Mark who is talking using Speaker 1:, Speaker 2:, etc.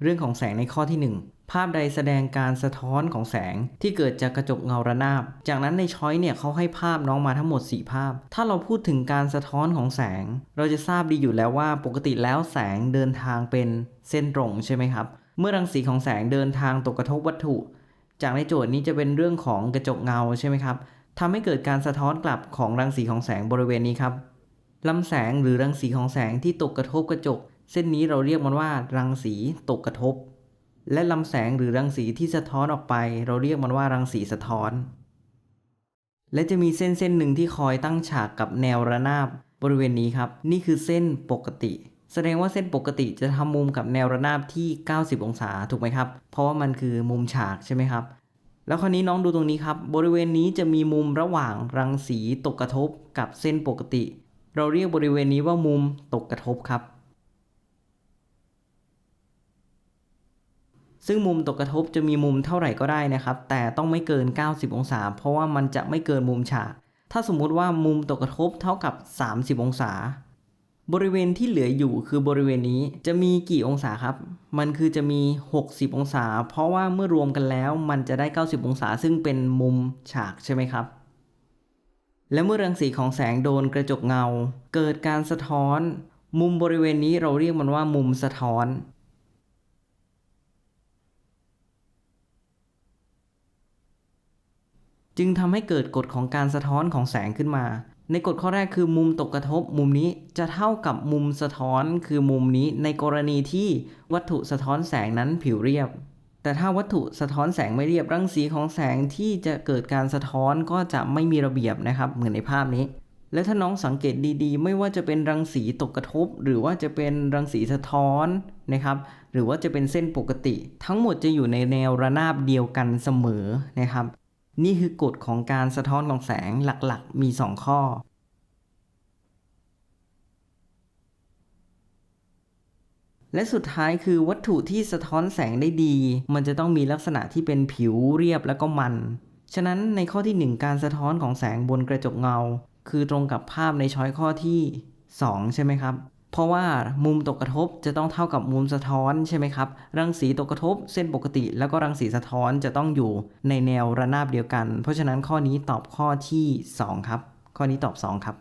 Speaker 1: เรื่องของแสงในข้อที่ 1 ภาพใดแสดงการสะท้อนของแสงที่เกิดจากกระจกเงาระนาบ จากนั้นในช้อยเนี่ยเขาให้ภาพน้องมาทั้งหมด 4 ภาพ ถ้าเราพูดถึงการสะท้อนของแสง เราจะทราบดีอยู่แล้วว่าปกติแล้วแสงเดินทางเป็นเส้นตรงใช่ไหมครับ เมื่อรังสีของแสงเดินทางตกกระทบวัตถุ จากในโจทย์นี้จะเป็นเรื่องของกระจกเงาใช่ไหมครับทำให้เกิดการสะท้อนกลับของรังสีของแสงบริเวณนี้ครับลำแสงหรือรังสีของแสงที่ตกกระทบกระจก เส้นนี้เราเรียกมันว่า รังสีตกกระทบ และลำแสงหรือรังสีที่สะท้อนออกไป เราเรียกมันว่ารังสีสะท้อน และจะมีเส้นเส้นหนึ่งที่คอยตั้งฉากกับแนวระนาบบริเวณนี้ครับ นี่คือเส้นปกติ แสดงว่าเส้นปกติจะทำมุมกับแนวระนาบที่ 90 องศาถูกไหมครับ เพราะว่ามันคือมุมฉากใช่ไหมครับแล้วคราวนี้น้องดูตรงนี้ครับ บริเวณนี้จะมีมุมระหว่างรังสีตกกระทบกับเส้นปกติ เราเรียกบริเวณนี้ว่ามุมตกกระทบครับ ซึ่งมุมตกกระทบจะมีมุมเท่าไหร่ก็ได้นะครับ แต่ต้องไม่เกิน 90 องศา เพราะว่ามันจะไม่เกินมุมฉาก ถ้าสมมุติว่ามุมตกกระทบเท่ากับ 30 องศา บริเวณที่เหลืออยู่คือบริเวณนี้จะมีกี่องศาครับ มันคือจะมี 60 องศา เพราะว่าเมื่อรวมกันแล้วมันจะได้ 90 องศา ซึ่งเป็นมุมฉากใช่ไหมครับ และเมื่อรังสีของแสงโดนกระจกเงา เกิดการสะท้อน มุมบริเวณนี้เราเรียกมันว่ามุมสะท้อน จึงทำให้เกิดกฎของการสะท้อนของแสงขึ้นมา ในกฎข้อแรกคือมุมตกกระทบมุมนี้จะเท่ากับมุมสะท้อนคือมุมนี้ในกรณีที่วัตถุสะท้อนแสงนั้นผิวเรียบ แต่ถ้าวัตถุสะท้อนแสงไม่เรียบรังสีของแสงที่จะเกิดการสะท้อนก็จะไม่มีระเบียบนะครับ เหมือนในภาพนี้ และถ้าน้องสังเกตดีๆ ไม่ว่าจะเป็นรังสีตกกระทบ หรือว่าจะเป็นรังสีสะท้อนนะครับ หรือว่าจะเป็นเส้นปกติ ทั้งหมดจะอยู่ในแนวระนาบเดียวกันเสมอนะครับ นี่คือกฎของการสะท้อนของแสงหลักๆ มี 2 ข้อ และสุดท้ายคือวัตถุที่สะท้อนแสงได้ดี มันจะต้องมีลักษณะที่เป็นผิวเรียบแล้วก็มัน ฉะนั้นในข้อที่ 1 การสะท้อนของแสงบนกระจกเงา คือตรงกับภาพในช้อยข้อที่ 2 ใช่ไหมครับ เพราะว่ามุมตกกระทบจะต้องเท่ากับมุมสะท้อนใช่ไหมครับ รังสีตกกระทบเส้นปกติ แล้วก็รังสีสะท้อนจะต้องอยู่ในแนวระนาบเดียวกัน เพราะฉะนั้นข้อนี้ตอบข้อที่ 2 ครับ ข้อนี้ตอบ 2 ครับ